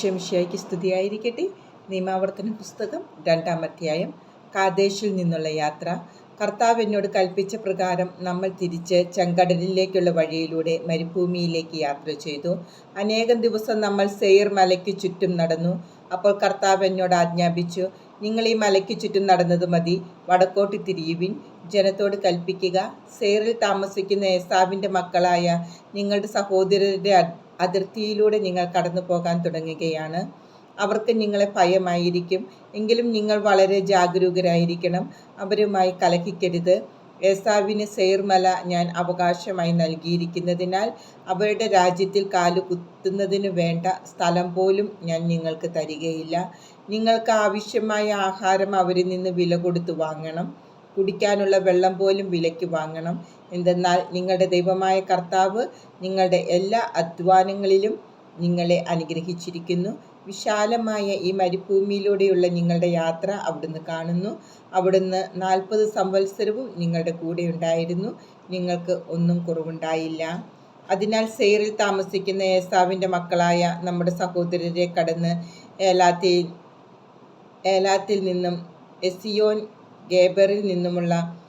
ഷംഷിയായിക്ക് സ്തുതിയായിരിക്കട്ടെ. നിയമാവർത്തന പുസ്തകം രണ്ടാം അധ്യായം. കാദേശിൽ നിന്നുള്ള യാത്ര. കർത്താവ് എന്നോട് കൽപ്പിച്ച പ്രകാരം നമ്മൾ തിരിച്ച് ചെങ്കടലിലേക്കുള്ള വഴിയിലൂടെ മരുഭൂമിയിലേക്ക് യാത്ര ചെയ്തു. അനേകം ദിവസം നമ്മൾ സെയർ മലയ്ക്ക് ചുറ്റും നടന്നു. അപ്പോൾ കർത്താവ് എന്നോട് ആജ്ഞാപിച്ചു നിങ്ങൾ ഈ മലയ്ക്ക് ചുറ്റും നടന്നത് മതി. വടക്കോട്ട് തിരിയുവിൻ. ജനത്തോട് കൽപ്പിക്കുക. സെയറിൽ താമസിക്കുന്ന എസാവിന്റെ മക്കളായ നിങ്ങളുടെ സഹോദരരുടെ അതിർത്തിയിലൂടെ നിങ്ങൾ കടന്നു പോകാൻ തുടങ്ങുകയാണ്. അവർക്ക് നിങ്ങളെ ഭയമായിരിക്കും. എങ്കിലും നിങ്ങൾ വളരെ ജാഗരൂകരായിരിക്കണം. അവരുമായി കലഹിക്കരുത്. ഏസാവിന് സെയർമല ഞാൻ അവകാശമായി നൽകിയിരിക്കുന്നതിനാൽ അവരുടെ രാജ്യത്തിൽ കാലു കുത്തുന്നതിന് വേണ്ട സ്ഥലം പോലും ഞാൻ നിങ്ങൾക്ക് തരികയില്ല. നിങ്ങൾക്ക് ആവശ്യമായ ആഹാരം അവരിൽ നിന്ന് വില കൊടുത്ത് വാങ്ങണം. കുടിക്കാനുള്ള വെള്ളം പോലും വിലയ്ക്ക് വാങ്ങണം. എന്തെന്നാൽ നിങ്ങളുടെ ദൈവമായ കർത്താവ് നിങ്ങളുടെ എല്ലാ അധ്വാനങ്ങളിലും നിങ്ങളെ അനുഗ്രഹിച്ചിരിക്കുന്നു. വിശാലമായ ഈ മരുഭൂമിയിലൂടെയുള്ള നിങ്ങളുടെ യാത്ര അവിടുന്ന് കാണുന്നു. അവിടുന്ന് നാൽപ്പത് സംവത്സരവും നിങ്ങളുടെ കൂടെ ഉണ്ടായിരുന്നു. നിങ്ങൾക്ക് ഒന്നും കുറവുണ്ടായില്ല. അതിനാൽ സെയറിൽ താമസിക്കുന്ന ഏസാവിന്റെ മക്കളായ നമ്മുടെ സഹോദരരെ കടന്ന് ഏലാത്തിൽ ഏലാത്തിൽ നിന്നും എസിയോൻ ഗേബറിൽ നിന്നുമുള്ള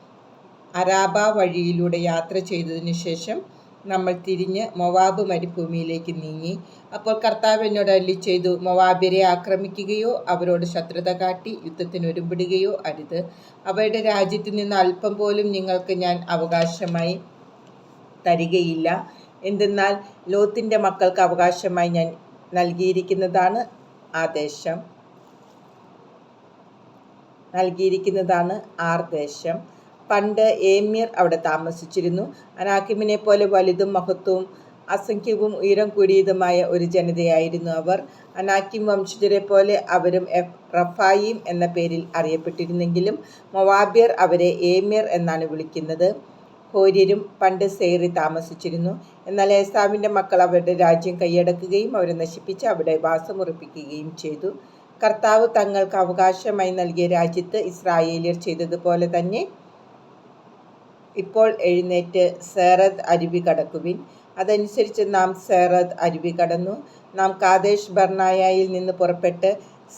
അരാബ വഴിയിലൂടെ യാത്ര ചെയ്തതിനു ശേഷം നമ്മൾ തിരിഞ്ഞ് മൊവാബ് മരുഭൂമിയിലേക്ക് നീങ്ങി. അപ്പോൾ കർത്താവ് എന്നോട് അല്ലി ചെയ്തു മൊവാബിരെ ആക്രമിക്കുകയോ അവരോട് ശത്രുത കാട്ടി യുദ്ധത്തിന് ഒരുമ്പിടുകയോ അരുത്. അവരുടെ രാജ്യത്ത് നിന്ന് അല്പം പോലും നിങ്ങൾക്ക് ഞാൻ അവകാശമായി തരികയില്ല. എന്തെന്നാൽ ലോത്തിന്റെ മക്കൾക്ക് അവകാശമായി ഞാൻ നൽകിയിരിക്കുന്നതാണ് ആദേശം. ദേശം നൽകിയിരിക്കുന്നതാണ് ആർ ദേശം. പണ്ട് ഏമ്യർ അവിടെ താമസിച്ചിരുന്നു. അനാക്കിമിനെ പോലെ വലുതും മഹത്വവും അസംഖ്യവും ഉയരം കൂടിയതുമായ ഒരു ജനതയായിരുന്നു അവർ. അനാക്കിം വംശജരെ പോലെ അവരും റഫായിം എന്ന പേരിൽ അറിയപ്പെട്ടിരുന്നെങ്കിലും മൊവാബിയർ അവരെ ഏമ്യർ എന്നാണ് വിളിക്കുന്നത്. ഹോര്യരും പണ്ട് സേറി താമസിച്ചിരുന്നു. എന്നാൽ ഏസാവിന്റെ മക്കൾ അവരുടെ രാജ്യം കൈയടക്കുകയും അവരെ നശിപ്പിച്ച് അവിടെ വാസമുറപ്പിക്കുകയും ചെയ്തു. കർത്താവ് തങ്ങൾക്ക് അവകാശമായി നൽകിയ രാജ്യത്ത് ഇസ്രായേലിയർ ചെയ്തതുപോലെ തന്നെ ഇപ്പോൾ എഴുന്നേറ്റ് സേറത് അരുവി കടക്കുവിൻ. അതനുസരിച്ച് നാം സേറത് അരുവി കടന്നു. നാം കാതേഷ് ബർണായയിൽ നിന്ന് പുറപ്പെട്ട്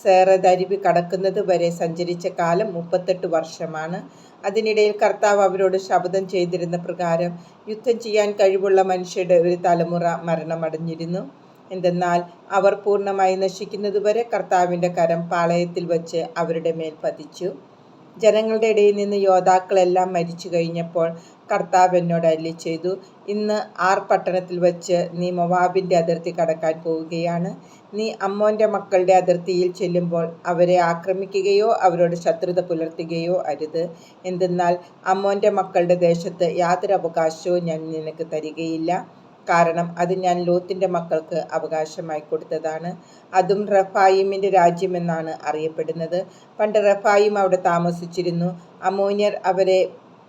സേറത് അരുവി കടക്കുന്നത് വരെ സഞ്ചരിച്ച കാലം മുപ്പത്തെട്ട് വർഷമാണ്. അതിനിടയിൽ കർത്താവ് അവരോട് ശബ്ദം ചെയ്തിരുന്ന പ്രകാരം യുദ്ധം ചെയ്യാൻ കഴിവുള്ള മനുഷ്യരുടെ ഒരു തലമുറ മരണമടഞ്ഞിരുന്നു. എന്തെന്നാൽ അവർ പൂർണമായി നശിക്കുന്നതുവരെ കർത്താവിന്റെ കരം പാളയത്തിൽ വച്ച് അവരുടെ മേൽ പതിച്ചു. ജനങ്ങളുടെ ഇടയിൽ നിന്ന് യോദ്ധാക്കളെല്ലാം മരിച്ചു കഴിഞ്ഞപ്പോൾ കർത്താവ് എന്നോട് അല്ലി ചെയ്തു ഇന്ന് ആർ പട്ടണത്തിൽ വച്ച് നീ മൊവാബിന്റെ അതിർത്തി കടക്കാൻ പോവുകയാണ്. നീ അമ്മോന്റെ മക്കളുടെ അതിർത്തിയിൽ ചെല്ലുമ്പോൾ അവരെ ആക്രമിക്കുകയോ അവരോട് ശത്രുത പുലർത്തുകയോ അരുത്. എന്തെന്നാൽ അമ്മോന്റെ മക്കളുടെ ദേശത്ത് യാതൊരു അവകാശവും ഞാൻ നിനക്ക് തരികയില്ല. കാരണം അത് ഞാൻ ലോത്തിന്റെ മക്കൾക്ക് അവകാശമായി കൊടുത്തതാണ്. അതും റഫായിമിന്റെ രാജ്യമെന്നാണ് അറിയപ്പെടുന്നത്. പണ്ട് റഫായിം അവിടെ താമസിച്ചിരുന്നു. അമോന്യർ അവരെ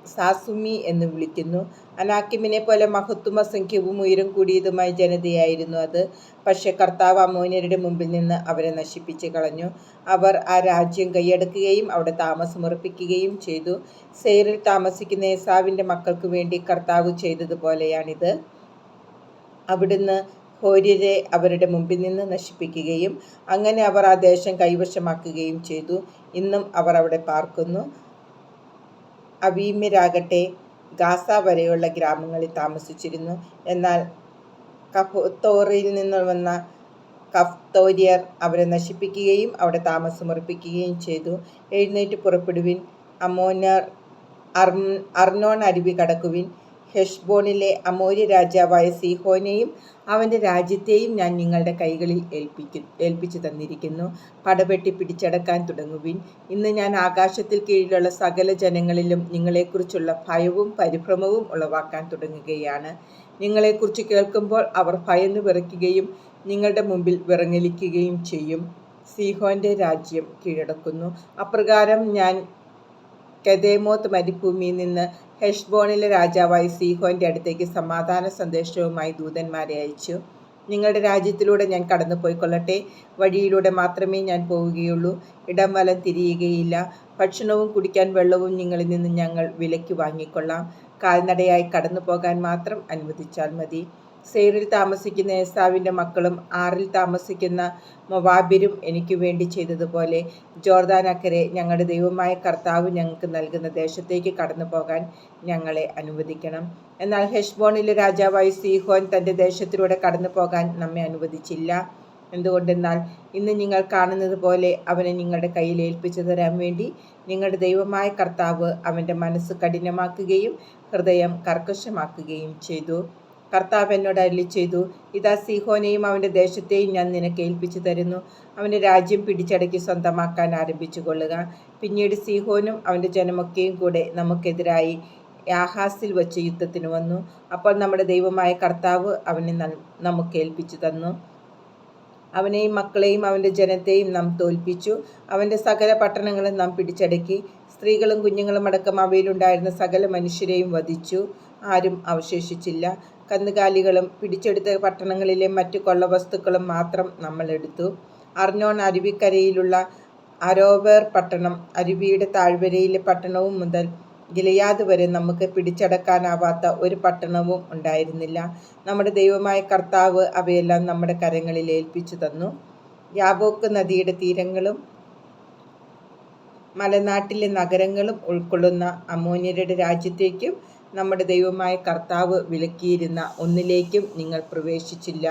സാസുമി എന്ന് വിളിക്കുന്നു. അനാക്കിമിനെ പോലെ മഹത്വം അസംഖ്യവും ഉയരം കൂടിയതുമായ ജനതയായിരുന്നു അത്. പക്ഷെ കർത്താവ് അമോന്യരുടെ മുമ്പിൽ നിന്ന് അവരെ നശിപ്പിച്ച് കളഞ്ഞു. അവർ ആ രാജ്യം കൈയടക്കുകയും അവിടെ താമസമുറപ്പിക്കുകയും ചെയ്തു. സെയറിൽ താമസിക്കുന്ന ഏസാവിന്റെ മക്കൾക്ക് വേണ്ടി കർത്താവ് ചെയ്തതുപോലെയാണിത്. അവിടുന്ന് ഹോര്യരെ അവരുടെ മുമ്പിൽ നിന്ന് നശിപ്പിക്കുകയും അങ്ങനെ അവർ ആ ദേശം കൈവശമാക്കുകയും ചെയ്തു. ഇന്നും അവർ അവിടെ പാർക്കുന്നു. അവീമ്യരാകട്ടെ ഗാസ വരെയുള്ള ഗ്രാമങ്ങളിൽ താമസിച്ചിരുന്നു. എന്നാൽ കഫ്തോറിൽ നിന്ന് വന്ന കഫ്തോര്യർ അവരെ നശിപ്പിക്കുകയും അവിടെ താമസമുറപ്പിക്കുകയും ചെയ്തു. എഴുന്നേറ്റ് പുറപ്പെടുവിൻ അമോനർ അർ അർണോൺ അരുവി കടക്കുവിൻ. ഹെഷ്ബോണിലെ അമോര്യ രാജാവായ സീഹോനെയും അവന്റെ രാജ്യത്തെയും ഞാൻ നിങ്ങളുടെ കൈകളിൽ ഏൽപ്പിക്കു ഏൽപ്പിച്ചു തന്നിരിക്കുന്നു. പടപെട്ടി പിടിച്ചടക്കാൻ തുടങ്ങുവിൻ. ഇന്ന് ഞാൻ ആകാശത്തിൽ കീഴിലുള്ള സകല ജനങ്ങളിലും നിങ്ങളെക്കുറിച്ചുള്ള ഭയവും പരിഭ്രമവും ഉളവാക്കാൻ തുടങ്ങുകയാണ്. നിങ്ങളെക്കുറിച്ച് കേൾക്കുമ്പോൾ അവർ ഭയന്നു വിറയ്ക്കുകയും നിങ്ങളുടെ മുമ്പിൽ വിറങ്ങലിക്കുകയും ചെയ്യും. സീഹോന്റെ രാജ്യം കീഴടക്കുന്നു. അപ്രകാരം ഞാൻ കെതേമോത്ത് മരുഭൂമിയിൽ നിന്ന് ഹെഷ്ബോണിലെ രാജാവായ സീഹോന്റെ അടുത്തേക്ക് സമാധാന സന്ദേശവുമായി ദൂതന്മാരെ അയച്ചു. നിങ്ങളുടെ രാജ്യത്തിലൂടെ ഞാൻ കടന്നു പോയിക്കൊള്ളട്ടെ വഴിയിലൂടെ മാത്രമേ ഞാൻ പോവുകയുള്ളൂ. ഇടം വലം തിരിയുകയില്ല. ഭക്ഷണവും കുടിക്കാൻ വെള്ളവും നിങ്ങളിൽ നിന്ന് ഞങ്ങൾ വിലയ്ക്ക് വാങ്ങിക്കൊള്ളാം. കാൽനടയായി കടന്നു പോകാൻ മാത്രം അനുവദിച്ചാൽ മതി. സെയറിൽ താമസിക്കുന്ന ഏസാവിന്റെ മക്കളും ആറിൽ താമസിക്കുന്ന മൊവാബിരും എനിക്ക് വേണ്ടി ചെയ്തതുപോലെ ജോർദാനക്കരെ ഞങ്ങളുടെ ദൈവമായ കർത്താവ് ഞങ്ങൾക്ക് നൽകുന്ന ദേശത്തേക്ക് കടന്നു പോകാൻ ഞങ്ങളെ അനുവദിക്കണം. എന്നാൽ ഹെഷ്ബോണിലെ രാജാവായി സീഹോൻ തന്റെ ദേശത്തിലൂടെ കടന്നു പോകാൻ നമ്മെ അനുവദിച്ചില്ല. എന്തുകൊണ്ടെന്നാൽ ഇന്ന് നിങ്ങൾ കാണുന്നത് പോലെ അവനെ നിങ്ങളുടെ കയ്യിൽ ഏൽപ്പിച്ചു തരാൻ വേണ്ടി നിങ്ങളുടെ ദൈവമായ കർത്താവ് അവന്റെ മനസ്സ് കഠിനമാക്കുകയും ഹൃദയം കർക്കശമാക്കുകയും ചെയ്തു. കർത്താവ് എന്നോട് അരളി ചെയ്തു ഇതാ സീഹോനെയും അവന്റെ ദേശത്തെയും ഞാൻ നിനക്ക് ഏൽപ്പിച്ചു തരുന്നു. അവന്റെ രാജ്യം പിടിച്ചടക്കി സ്വന്തമാക്കാൻ ആരംഭിച്ചു കൊള്ളുക. പിന്നീട് സീഹോനും അവന്റെ ജനമൊക്കെയും കൂടെ നമുക്കെതിരായി യാഹാസിൽ വച്ച് യുദ്ധത്തിന് വന്നു. അപ്പോൾ നമ്മുടെ ദൈവമായ കർത്താവ് അവനെ നമുക്ക് ഏൽപ്പിച്ചു തന്നു. അവനെയും മക്കളെയും അവന്റെ ജനത്തെയും നാം തോൽപ്പിച്ചു. അവന്റെ സകല പട്ടണങ്ങളും നാം പിടിച്ചടക്കി. സ്ത്രീകളും കുഞ്ഞുങ്ങളും അടക്കം അവയിലുണ്ടായിരുന്ന സകല മനുഷ്യരെയും വധിച്ചു. ആരും അവശേഷിച്ചില്ല. കന്നുകാലികളും പിടിച്ചെടുത്ത പട്ടണങ്ങളിലെ മറ്റു കൊള്ളവസ്തുക്കളും മാത്രം നമ്മൾ എടുത്തു. അർനോൺ അരുവിക്കരയിലുള്ള അരോവേർ പട്ടണം അരുവിയുടെ താഴ്വരയിലെ പട്ടണവും മുതൽ ഗിലയാദ് വരെ നമുക്ക് പിടിച്ചടക്കാനാവാത്ത ഒരു പട്ടണവും ഉണ്ടായിരുന്നില്ല. നമ്മുടെ ദൈവമായ കർത്താവ് അവയെല്ലാം നമ്മുടെ കരങ്ങളിൽ ഏൽപ്പിച്ചു തന്നു. യാബോക്ക് നദിയുടെ തീരങ്ങളും മലനാട്ടിലെ നഗരങ്ങളും ഉൾക്കൊള്ളുന്ന അമോന്യരുടെ രാജ്യത്തേക്കും നമ്മുടെ ദൈവമായ കർത്താവ് വിലക്കിയിരുന്ന ഒന്നിലേക്കും നിങ്ങൾ പ്രവേശിച്ചില്ല.